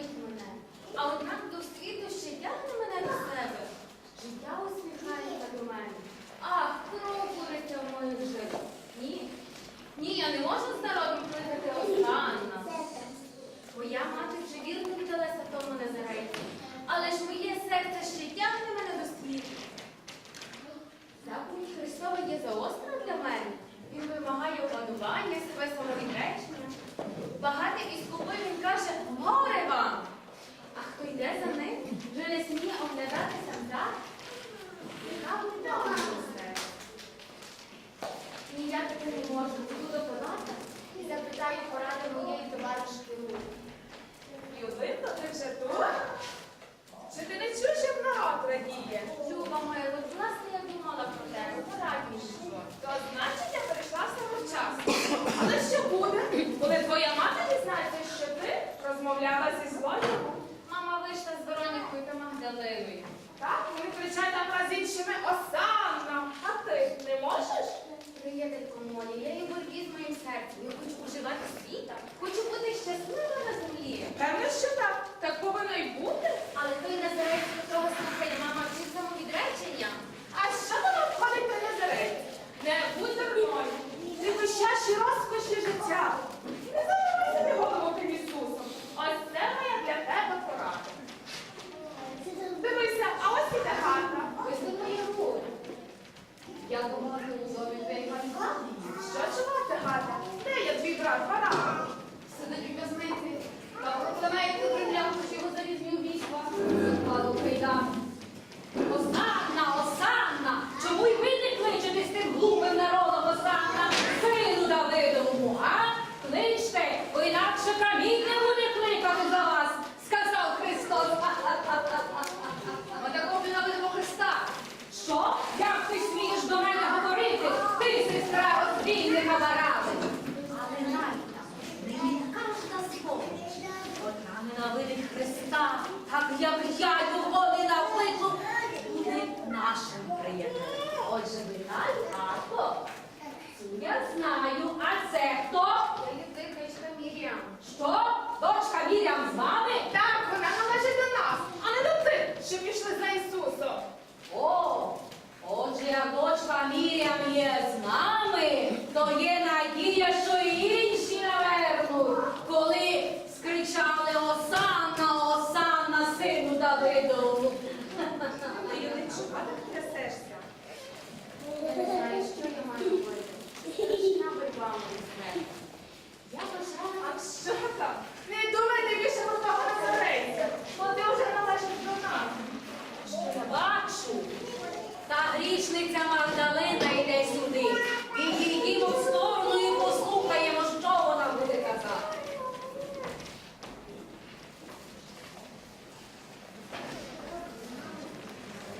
любить мене. А однак до світу ще тягне мене до себе. Життя усміхається до мене. Ах, кров куриться в моїх жилах. Ні. Ні, я не можу з народом кликати Останна. Твоя мати вже вірно віддалася тому Назарейці. Але ж моє серце ще тягне мене до світу. Заповідь Христова є заостра не можу. Піду до палата і запитаю поради моєї товаришки Луки. Людинко, ти вже тут? Чи ти не чуєш, як народ радіє? Люба моя, от власне я думала про тебе, порадніше. То значить, я прийшла самочасно. Але що буде, коли твоя мати дізнається, що ти розмовляла зі злодієм? Мама вийшла з Веронікою та Магдалиною. Так, вони кричать там разючими Осанна. А ти не можеш? Приятелько моя, я є в боротьбі уживати світа. Не буде кликати за вас, сказав Христос. Ми такого ненавидимо Христа. Що? Як ти смієш до мене говорити? Ти, сестра розбійника варави. Але Найда, не така ж на. Одна ненавидить Христа, так як я його вірям з вами? Так, вона належить до нас, а не до тих, що пішли за Ісусом. О,